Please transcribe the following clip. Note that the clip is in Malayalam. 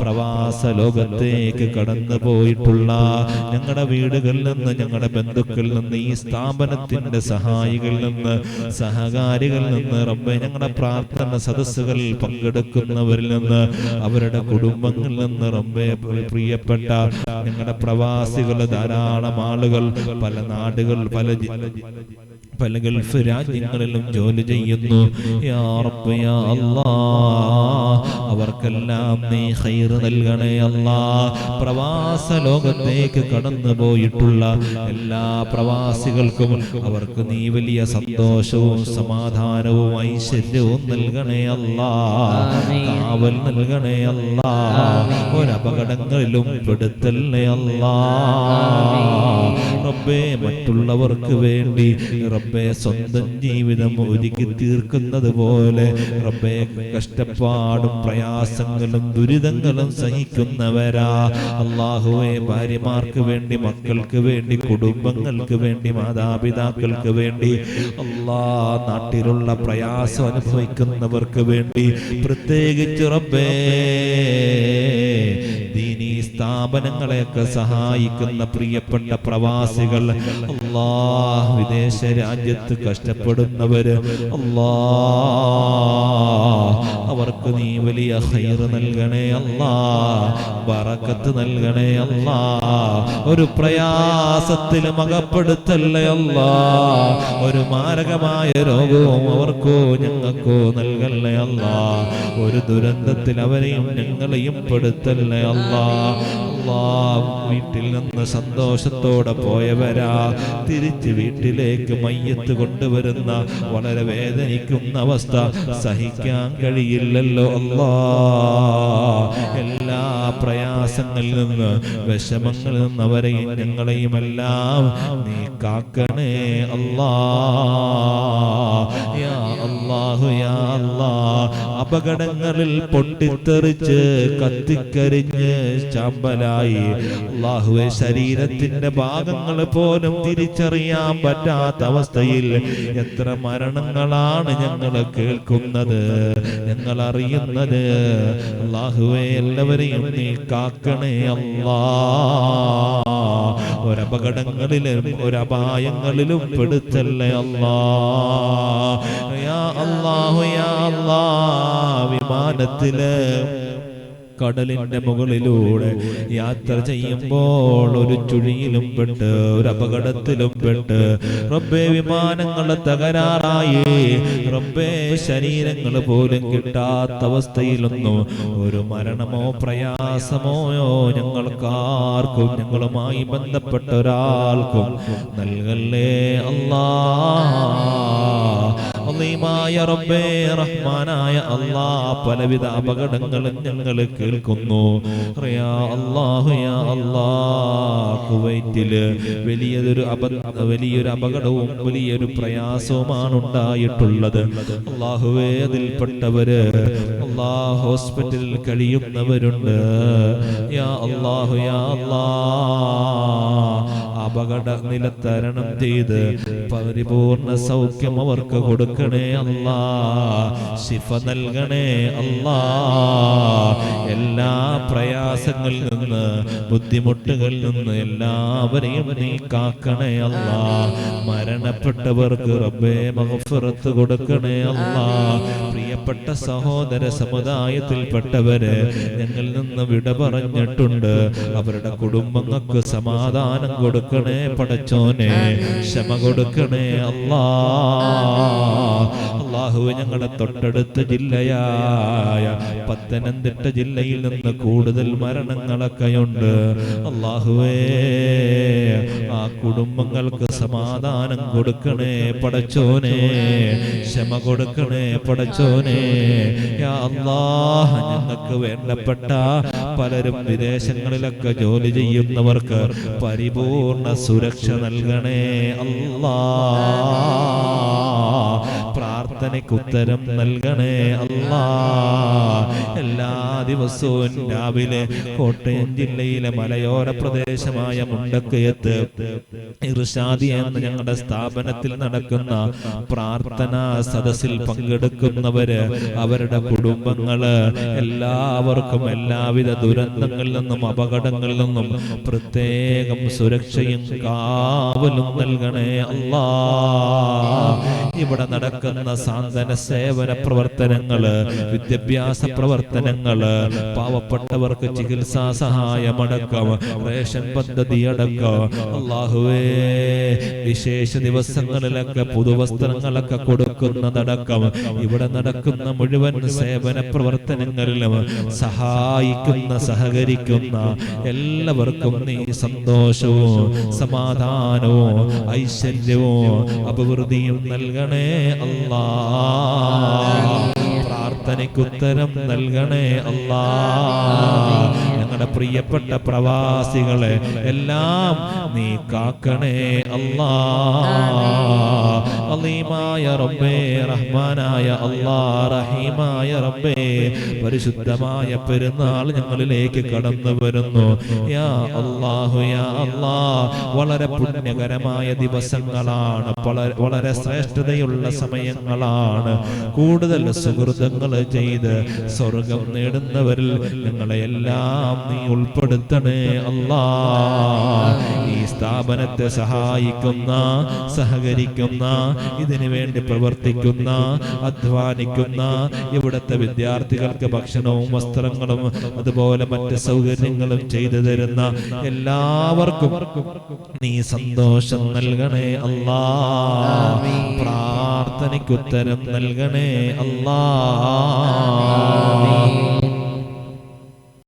പ്രവാസ ലോകത്തേക്ക് കടന്നു പോയിട്ടുള്ള ഞങ്ങളുടെ വീടുകളിൽ നിന്ന് ഞങ്ങളുടെ ബന്ധുക്കളിൽ നിന്ന് ഈ സ്ഥാപനത്തിന്റെ സഹായികളിൽ നിന്ന് സഹകാരികളിൽ നിന്ന് റബ്ബെ ഞങ്ങളുടെ പ്രാർത്ഥന സദസ്സുകളിൽ പങ്കെടുക്കുന്നവരിൽ നിന്ന് അവരുടെ കുടുംബങ്ങളിൽ നിന്ന് റബ്ബെ പ്രിയപ്പെട്ട ഞങ്ങളുടെ പ്രവാസികൾ ധാരാളം ആളുകൾ പല നാടുകൾ പല ജി- പല ഗൾഫ് രാജ്യങ്ങളിലും ജോലി ചെയ്യുന്നു. അവർക്കെല്ലാം നീ ഹൈർ നൽകണേ അല്ല. പ്രവാസ ലോകത്തേക്ക് കടന്നു പോയിട്ടുള്ള എല്ലാ പ്രവാസികൾക്കും അവർക്ക് നീ വലിയ സന്തോഷവും സമാധാനവും ഐശ്വര്യവും നൽകണേ അല്ല. കാവൽ നൽകണേ അല്ല. ഒരപകടങ്ങളിലും പെടുത്തല്ലേ അല്ലാ. റബ്ബേ മറ്റുള്ളവർക്ക് വേണ്ടി റബ്ബെ സ്വന്തം ജീവിതം ഒരുക്കി തീർക്കുന്നത് പോലെ റബ്ബെ കഷ്ടപ്പാടും പ്രയാസങ്ങളും ദുരിതങ്ങളും സഹിക്കുന്നവരാ. അള്ളാഹുവെ ഭാര്യമാർക്ക് വേണ്ടി മക്കൾക്ക് വേണ്ടി കുടുംബങ്ങൾക്ക് വേണ്ടി മാതാപിതാക്കൾക്ക് വേണ്ടി അള്ളാ നാട്ടിലുള്ള പ്രയാസം അനുഭവിക്കുന്നവർക്ക് വേണ്ടി പ്രത്യേകിച്ച് റബ്ബേ സ്ഥാപനങ്ങളെയൊക്കെ സഹായിക്കുന്ന പ്രിയപ്പെട്ട പ്രവാസികൾ. അല്ലാ വിദേശ രാജ്യത്ത് കഷ്ടപ്പെടുന്നവര്. അല്ലാ വലിയ ഹൈർ നൽകണേ അല്ലാ ബറക്കത്ത് നൽകണേ അല്ലാ ഒരു പ്രയാസത്തിൽ മകപ്പെടുത്തല്ലേ അല്ലാ ഒരു മാരകമായ രോഗവും അവർക്കോ ഞങ്ങൾക്കോ നൽകല്ലേ അല്ലാ ഒരു ദുരന്തത്തിൽ അവരെയും ഞങ്ങളെയും പെടുത്തല്ലേ അല്ലാ വീട്ടിൽ നിന്ന് സന്തോഷത്തോടെ പോയവരാ തിരിച്ച് വീട്ടിലേക്ക് മയ്യത്ത് കൊണ്ടുവരുന്ന വളരെ വേദനിക്കുന്ന അവസ്ഥ സഹിക്കാൻ കഴിയില്ലല്ലോ അല്ലാ. അല്ലാ എല്ലാ പ്രയാസങ്ങളിൽ നിന്ന് വിഷമങ്ങളിൽ നിന്ന് അവരെയും ഞങ്ങളെയും എല്ലാം നീ കാക്കണേ അല്ലാ. അപകടങ്ങളിൽ പൊട്ടിത്തെറിച്ച് കത്തിക്കരിഞ്ഞ് ചാമ്പലായി. അള്ളാഹുവെ ശരീരത്തിന്റെ ഭാഗങ്ങൾ പോലും തിരിച്ചറിയാൻ പറ്റാത്ത അവസ്ഥയിൽ എത്ര മരണങ്ങളാണ് ഞങ്ങൾ കേൾക്കുന്നത് ഞങ്ങൾ അറിയുന്നത്. അള്ളാഹുവെ എല്ലാവരെയും നീ കാക്കണേ അല്ലാ. ഒരപകടങ്ങളിലും ഒരപായങ്ങളിലും പെടുത്തല്ലേ അല്ലാ. അല്ലാ. വിമാനത്തിൽ കടലിന്റെ മുകളിലൂടെ യാത്ര ചെയ്യുമ്പോൾ ഒരു ചുഴിയിലും പെട്ട് ഒരു അപകടത്തിലും പെട്ട്. റബ്ബേ വിമാനങ്ങൾ തകരാറായി. റബ്ബേ ശരീരങ്ങൾ പോലും കിട്ടാത്ത അവസ്ഥയിലൊന്നും. ഒരു മരണമോ പ്രയാസമോ ഞങ്ങൾക്കാർക്കും ഞങ്ങളുമായി ബന്ധപ്പെട്ട ഒരാൾക്കും നൽകല്ലേ അല്ലാ അള്ളീമായ റബ്ബേ റഹ്മാനായ അല്ലാ പലവിധ അപകടങ്ങളും ഞങ്ങൾ കേൾക്കുന്നു. യാ അല്ലാ കുവൈറ്റിൽ വലിയൊരു വലിയൊരു അപകടവും വലിയൊരു പ്രയാസവുമാണ് ഉണ്ടായിട്ടുള്ളത്. അള്ളാഹുവേ അതിൽപ്പെട്ടവര് അല്ലാ ഹോസ്പിറ്റലിൽ കഴിയുന്നവരുണ്ട്. യാ അല്ലാഹു യാ അള്ളാ അപകട നില തരണം ചെയ്ത് പരിപൂർണ സൗഖ്യം അവർക്ക് കൊടുക്കണേ അല്ലാ ശിഫ നൽകണേ അല്ലാ. എല്ലാ പ്രയാസങ്ങളിൽ നിന്ന് ബുദ്ധിമുട്ടുകളിൽ നിന്ന് എല്ലാവരെയും നീ കാക്കണേ അല്ലാ. മരണപ്പെട്ടവർക്ക് റബ്ബേ മഹഫിറത്ത് കൊടുക്കണേ അല്ലാ. പ്രിയപ്പെട്ട സഹോദര സമുദായത്തിൽപ്പെട്ടവര് ഞങ്ങളിൽ നിന്ന് വിട പറഞ്ഞിട്ടുണ്ട്. അവരുടെ കുടുംബങ്ങൾക്ക് സമാധാനം കൊടുക്കണേ പടച്ചോനെ. ക്ഷമ കൊടുക്കണേ അല്ലാ. അള്ളാഹു ഞങ്ങളുടെ തൊട്ടടുത്ത ജില്ലയായ പത്തനംതിട്ട ജില്ലയിൽ നിന്ന് കൂടുതൽ മരണങ്ങളൊക്കെയുണ്ട്. അള്ളാഹുവേ ആ കുടുംബങ്ങൾക്ക് സമാധാനം കൊടുക്കണേ പടച്ചോനെ. ക്ഷമ കൊടുക്കണേ പടച്ചോനെ. ഞങ്ങൾക്ക് വേണ്ടപ്പെട്ട പലരും വിദേശങ്ങളിലൊക്കെ ജോലി ചെയ്യുന്നവർക്ക് പരിപൂർണ സുരക്ഷ നൽകണേ. അല്ലാ പ്രാർത്ഥനയ്ക്ക് ഉത്തരം നൽകണേ അല്ലാ. എല്ലാ ദിവസവും രാവിലെ കോട്ടയം ജില്ലയിലെ മലയോര പ്രദേശമായ മുണ്ടക്കയത്ത് ഇർഷാദി എന്ന ഞങ്ങളുടെ സ്ഥാപനത്തിൽ നടക്കുന്ന പ്രാർത്ഥനാ സദസ്സിൽ പങ്കെടുക്കുന്നവര് അവരുടെ കുടുംബങ്ങൾ എല്ലാവർക്കും എല്ലാവിധ ദുരന്തങ്ങളിൽ നിന്നും അപകടങ്ങളിൽ നിന്നും പ്രത്യേകം സുരക്ഷയും കാവലും നൽകണേ അല്ലാ. ഇവിടെ നടക്കുന്ന സാന്ത്വന സേവന പ്രവർത്തനങ്ങൾ വിദ്യാഭ്യാസ പ്രവർത്തനങ്ങൾ പാവപ്പെട്ടവർക്ക് ചികിത്സാ സഹായമടക്കം റേഷൻ പദ്ധതി അടക്കം അള്ളാഹുവേ വിശേഷ ദിവസങ്ങളിലൊക്കെ പുതുവസ്ത്രങ്ങളൊക്കെ കൊടുക്കുന്നതടക്കം ഇവിടെ നടക്കുന്ന മുഴുവൻ സേവന പ്രവർത്തനങ്ങളിലും സഹായിക്കുന്ന സഹകരിക്കുന്ന എല്ലാവർക്കും നീ സന്തോഷവും സമാധാനവും ഐശ്വര്യവും അഭിവൃദ്ധിയും നൽകണേ അല്ലാ. പ്രാർത്ഥനയ്ക്കുത്തരം നൽകണേ അല്ലാ. ഞങ്ങളുടെ പ്രിയപ്പെട്ട പ്രവാസികളെ എല്ലാം നീ കാക്കണേ അല്ലാ. അലീമായ റബ്ബേ റഹ്മാനായ അല്ലാ റഹീമായ റബ്ബേ പരിശുദ്ധമായ പെരുന്നാൾ ഞങ്ങളിലേക്ക് കടന്നു വരുന്നു. യാ അല്ലാഹു യാ വളരെ പുണ്യകരമായ ദിവസങ്ങളാണ് വളരെ ശ്രേഷ്ഠതയുള്ള സമയങ്ങളാണ്. കൂടുതൽ സുഹൃതങ്ങൾ ചെയ്ത് സ്വർഗം നേടുന്നവരിൽ ഞങ്ങളെ എല്ലാം നീ ഉൾപ്പെടുത്തണേ അല്ലാ. ഈ സ്ഥാപനത്തെ സഹായിക്കുന്ന സഹകരിക്കുന്ന ഇതിനു വേണ്ടി പ്രവർത്തിക്കുന്ന അധ്വാനിക്കുന്ന ഇവിടുത്തെ വിദ്യാർത്ഥികൾക്ക് ഭക്ഷണവും വസ്ത്രങ്ങളും അതുപോലെ മറ്റ് സൗകര്യങ്ങളും ചെയ്തു തരുന്ന എല്ലാവർക്കും നീ സന്തോഷം നൽകണേ അല്ലാ. പ്രാർത്ഥനയ്ക്കുത്തരം നൽകണേ അല്ലാ.